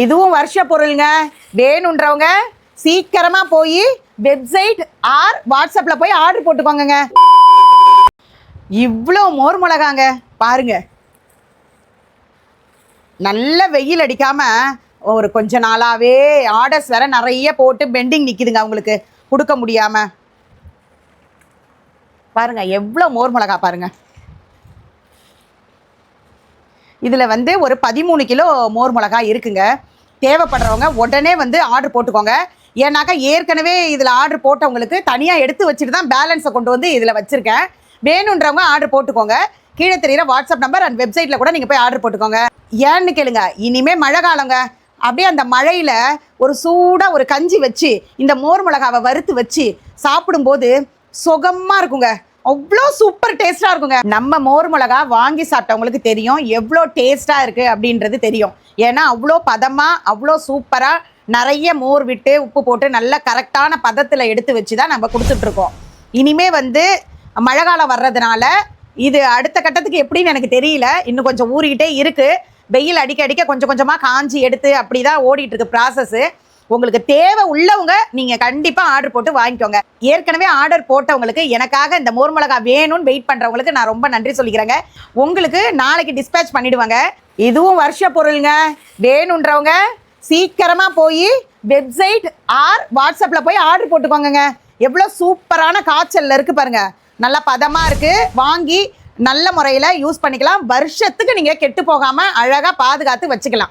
இதுவும் வருஷ பொருளுங்க. வேணுன்றவங்க சீக்கிரமா போய் வெப்சைட் ஆர் வாட்ஸ்அப்ல போய் ஆர்டர் போட்டுக்கோங்க இவ்வளோ மோர் மிளகாங்க. பாருங்க. நல்ல வெயில் அடிக்காம ஒரு கொஞ்ச நாளாவே ஆர்டர்ஸ் வேற நிறைய போட்டு பெண்டிங் நிக்குதுங்க அவங்களுக்கு. கொடுக்க முடியாம. பாருங்க எவ்வளோ மோர் மிளகா பாருங்க. இதில் வந்து ஒரு பதிமூணு கிலோ மோர் மிளகா இருக்குங்க. தேவைப்படுறவங்க உடனே வந்து ஆர்டர் போட்டுக்கோங்க. ஏன்னாக்கா ஏற்கனவே இதில் ஆர்டர் போட்டவங்களுக்கு தனியாக எடுத்து வச்சுட்டு தான் பேலன்ஸை கொண்டு வந்து இதில் வச்சுருக்கேன். வேணுன்றவங்க ஆர்டர் போட்டுக்கோங்க. கீழே தெரியுற வாட்ஸ்அப் நம்பர் அண்ட் வெப்சைட்டில் கூட நீங்கள் போய் ஆர்டர் போட்டுக்கோங்க. ஏன்னு கேளுங்க இனிமேல் மழை காலங்க. அப்படியே அந்த மழையில் ஒரு சூடாக ஒரு கஞ்சி வச்சு இந்த மோர் மிளகாவை வறுத்து வச்சு சாப்பிடும்போது சுகமாக இருக்குங்க. அவ்வளோ சூப்பர் டேஸ்ட்டாக இருக்குங்க. நம்ம மோர் மிளகா வாங்கி சாப்பிட்டவங்களுக்கு தெரியும் எவ்வளோ டேஸ்ட்டாக இருக்குது அப்படின்றது தெரியும். ஏன்னா அவ்வளோ பதமாக அவ்வளோ சூப்பராக நிறைய மோர் விட்டு உப்பு போட்டு நல்ல கரெக்டான பதத்தில் எடுத்து வச்சு தான் நம்ம கொடுத்துட்ருக்கோம். இனிமே வந்து மழை காலம் வர்றதுனால இது அடுத்த கட்டத்துக்கு எப்படின்னு எனக்கு தெரியல. இன்னும் கொஞ்சம் ஊறிக்கிட்டே இருக்குது வெயில் அடிக்க அடிக்க கொஞ்சம் கொஞ்சமாக காஞ்சி எடுத்து அப்படி தான் ஓடிட்டு இருக்கு ப்ராசஸ்ஸு உங்களுக்கு தேவை உள்ளவங்க நீங்கள் கண்டிப்பாக ஆர்டர் போட்டு வாங்கிக்கோங்க. ஏற்கனவே ஆர்டர் போட்டவங்களுக்கு எனக்காக இந்த மோர் மிளகா வேணும்னு வெயிட் பண்ணுறவங்களுக்கு நான் ரொம்ப நன்றி சொல்லிக்கிறேங்க. உங்களுக்கு நாளைக்கு டிஸ்பேச் பண்ணிடுவாங்க. இதுவும் வருஷ பொருளுங்க. வேணுன்றவங்க சீக்கிரமாக போய் வெப்சைட் ஆர் வாட்ஸ்அப்பில் போய் ஆர்டர் போட்டுக்கோங்க எவ்வளோ சூப்பரான காய்ச்சல்ல இருக்குது பாருங்க. நல்லா பதமாக இருக்குது வாங்கி நல்ல முறையில் யூஸ் பண்ணிக்கலாம். வருஷத்துக்கு நீங்கள் கெட்டு போகாமல் அழகாக பாதுகாத்து வச்சுக்கலாம்.